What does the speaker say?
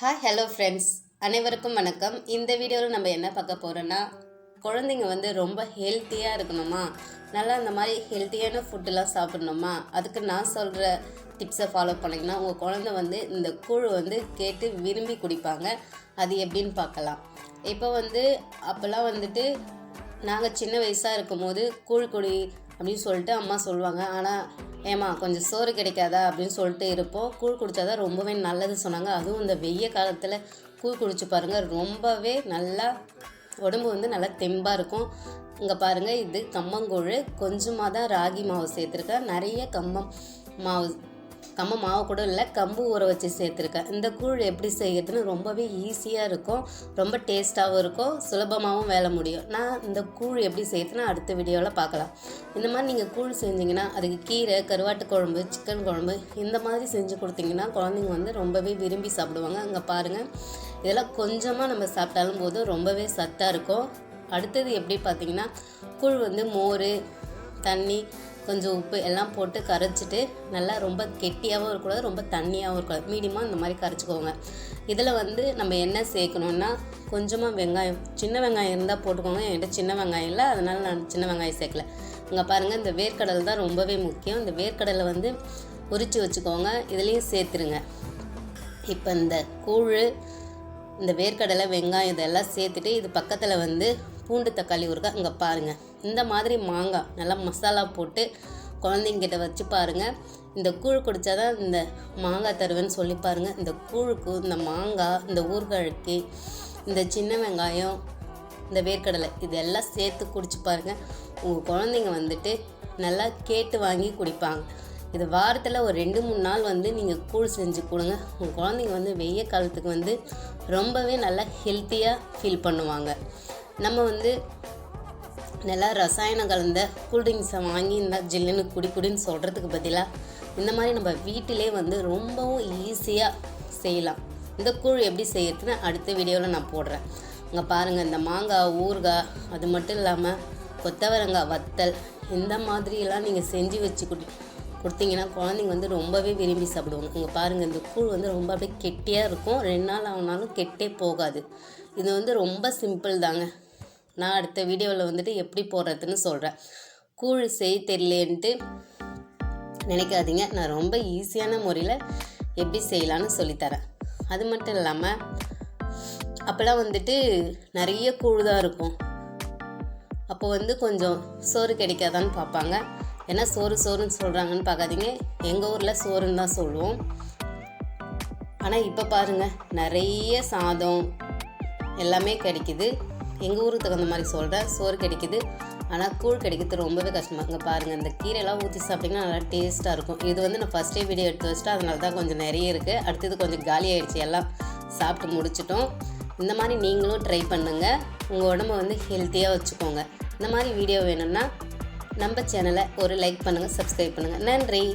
Hi hello friends அனைவருக்கும் வணக்கம். இந்த வீடியோவில் நம்ம என்ன பார்க்க போகிறோன்னா குழந்தைங்க வந்து ரொம்ப ஹெல்த்தியாக இருக்கணுமா? நல்லா இந்த மாதிரி ஹெல்த்தியான ஃபுட்டெல்லாம் சாப்பிடணுமா? அதுக்கு நான் சொல்கிற டிப்ஸை ஃபாலோ பண்ணிங்கன்னா உங்கள் குழந்தை வந்து இந்த கூழ் வந்து கேட்டு விரும்பி குடிப்பாங்க. அது எப்படின்னு பார்க்கலாம். இப்போ வந்து அப்போல்லாம் வந்துட்டு நாங்கள் சின்ன வயசாக இருக்கும்போது கூழ் குடி அப்படின்னு சொல்லிட்டு அம்மா சொல்லுவாங்க. ஆனால் ஏம்மா கொஞ்சம் சோறு கிடைக்காதா அப்படின்னு சொல்லிட்டு இருப்போம். கூழ் குடித்தாதான் ரொம்பவே நல்லது சொன்னாங்க. அதுவும் இந்த வெய்ய காலத்தில் கூழ் குடிச்சு பாருங்கள் ரொம்பவே நல்லா உடம்பு வந்து நல்லா தெம்பாக இருக்கும். இங்கே பாருங்கள் இது கம்மங்கூழ். கொஞ்சமாக தான் ராகி மாவு சேர்த்துருக்கேன். நிறைய கம்பம் மாவு கம்ம மாவு கூட இல்லை கம்பு ஊற வச்சு சேர்த்துருக்கேன். இந்த கூழ் எப்படி செய்யறதுன்னு ரொம்பவே ஈஸியாக இருக்கும். ரொம்ப டேஸ்ட்டாகவும் இருக்கும் சுலபமாகவும் வேலை முடியும். நான் இந்த கூழ் எப்படி செய்யறதுன்னு அடுத்த வீடியோவில் பார்க்கலாம். இந்த மாதிரி நீங்கள் கூழ் செஞ்சீங்கன்னா அதுக்கு கீரை கருவாட்டு குழம்பு சிக்கன் குழம்பு இந்த மாதிரி செஞ்சு கொடுத்தீங்கன்னா குழந்தைங்க வந்து ரொம்பவே விரும்பி சாப்பிடுவாங்க. அங்கே பாருங்கள் இதெல்லாம் கொஞ்சமாக நம்ம சாப்பிட்டாலும் போதும் ரொம்பவே சத்தாக இருக்கும். அடுத்தது எப்படி பார்த்தீங்கன்னா கூழ் வந்து மோர் தண்ணி கொஞ்சம் உப்பு எல்லாம் போட்டு கரைச்சிட்டு நல்லா ரொம்ப கெட்டியாகவும் இருக்கக்கூடாது ரொம்ப தண்ணியாகவும் இருக்கக்கூடாது. மீடியமாக இந்த மாதிரி கரைச்சிக்கோங்க. இதில் வந்து நம்ம என்ன சேர்க்கணுன்னா கொஞ்சமாக வெங்காயம் சின்ன வெங்காயம் இருந்தால் போட்டுக்கோங்க. என்கிட்ட சின்ன வெங்காயம் இல்லை அதனால் நான் சின்ன வெங்காயம் சேர்க்கல. இங்கே பாருங்கள் இந்த வேர்க்கடலை தான் ரொம்பவே முக்கியம். இந்த வேர்க்கடலை வந்து உரித்து வச்சுக்கோங்க. இதுலேயும் சேர்த்துருங்க. இப்போ இந்த கூழ் இந்த வேர்க்கடலை வெங்காயம் இதெல்லாம் சேர்த்துட்டு இது பக்கத்தில் வந்து பூண்டு தக்காளி ஊறுகாய் இங்கே பாருங்கள் இந்த மாதிரி மாங்காய் நல்லா மசாலா போட்டு குழந்தைங்கிட்ட வச்சு பாருங்கள் இந்த கூழ் குடித்தா தான் இந்த மாங்காய் தருவேன்னு சொல்லி பாருங்கள் இந்த கூழுக்கு இந்த மாங்காய் இந்த ஊறுகாய்க்கு இந்த சின்ன வெங்காயம் இந்த வேர்க்கடலை இதெல்லாம் சேர்த்து குடிச்சு பாருங்கள் உங்கள் குழந்தைங்க வந்துட்டு நல்லா கேட்டு வாங்கி குடிப்பாங்க. இது வாரத்தில் ஒரு ரெண்டு மூணு நாள் வந்து நீங்கள் கூழ் செஞ்சு கொடுங்க. உங்கள் குழந்தைங்க வந்து வெய்ய காலத்துக்கு வந்து ரொம்பவே நல்லா ஹெல்த்தியாக ஃபீல் பண்ணுவாங்க. நம்ம வந்து நல்லா ரசாயனம் கலந்த கூல்ட்ரிங்க்ஸை வாங்கி இந்த ஜில்லுன்னு குடி குடின்னு சொல்கிறதுக்கு பதிலாக இந்த மாதிரி நம்ம வீட்டிலே வந்து ரொம்பவும் ஈஸியாக செய்யலாம். இந்த கூழ் எப்படி செய்யறதுன்னு அடுத்த வீடியோவில் நான் போடுறேன். இங்கே பாருங்கள் இந்த மாங்காய் ஊறுகாய் அது மட்டும் இல்லாமல் கொத்தவரங்காய் வத்தல் இந்த மாதிரியெல்லாம் நீங்கள் செஞ்சு வச்சு குடி கொடுத்தீங்கன்னா குழந்தைங்க வந்து ரொம்பவே விரும்பி சாப்பிடுவாங்க. இங்கே பாருங்கள் இந்த கூழ் வந்து ரொம்ப அப்படியே கெட்டியாக இருக்கும். ரெண்டு நாள் ஆனாலும் கெட்டே போகாது. இது வந்து ரொம்ப சிம்பிள் தாங்க. நான் அடுத்த வீடியோவில் வந்துட்டு எப்படி போடுறதுன்னு சொல்கிறேன் கூழ் செய்ய தெரியலேன்ட்டு நினைக்காதீங்க. நான் ரொம்ப ஈஸியான முறையில் எப்படி செய்யலான்னு சொல்லித்தரேன். அது மட்டும் இல்லாமல் அப்போல்லாம் வந்துட்டு நிறைய கூழ் தான் இருக்கும். அப்போ வந்து கொஞ்சம் சோறு கிடைக்காதான்னு பார்ப்பாங்க. ஏன்னா சோறு சோறுன்னு சொல்கிறாங்கன்னு பார்க்காதீங்க. எங்கள் ஊரில் சோறுன்னு தான் சொல்லுவோம். ஆனால் இப்போ பாருங்கள் நிறைய சாதம் எல்லாமே கிடைக்குது. எங்கள் ஊருக்கு தகுந்த மாதிரி சொல்கிறேன் சோறு கிடைக்குது. ஆனால் கூழ் கிடைக்கிறது ரொம்பவே கஷ்டமாக இங்கே பாருங்கள் இந்த கீரையெல்லாம் ஊற்றி சாப்பிட்டிங்கன்னா நல்லா டேஸ்ட்டாக இருக்கும். இது வந்து நான் ஃபஸ்ட்டே வீடியோ எடுத்து வச்சுட்டு அதனால தான் கொஞ்சம் நிறைய இருக்குது அடுத்தது கொஞ்சம் காலி ஆகிடுச்சு எல்லாம் சாப்பிட்டு முடிச்சிட்டோம். இந்த மாதிரி நீங்களும் ட்ரை பண்ணுங்கள் உங்கள் உடம்ப வந்து ஹெல்த்தியாக வச்சுக்கோங்க. இந்த மாதிரி வீடியோ வேணும்னா நம்ம சேனலை ஒரு லைக் பண்ணுங்கள் சப்ஸ்கிரைப் பண்ணுங்கள் நன்றி.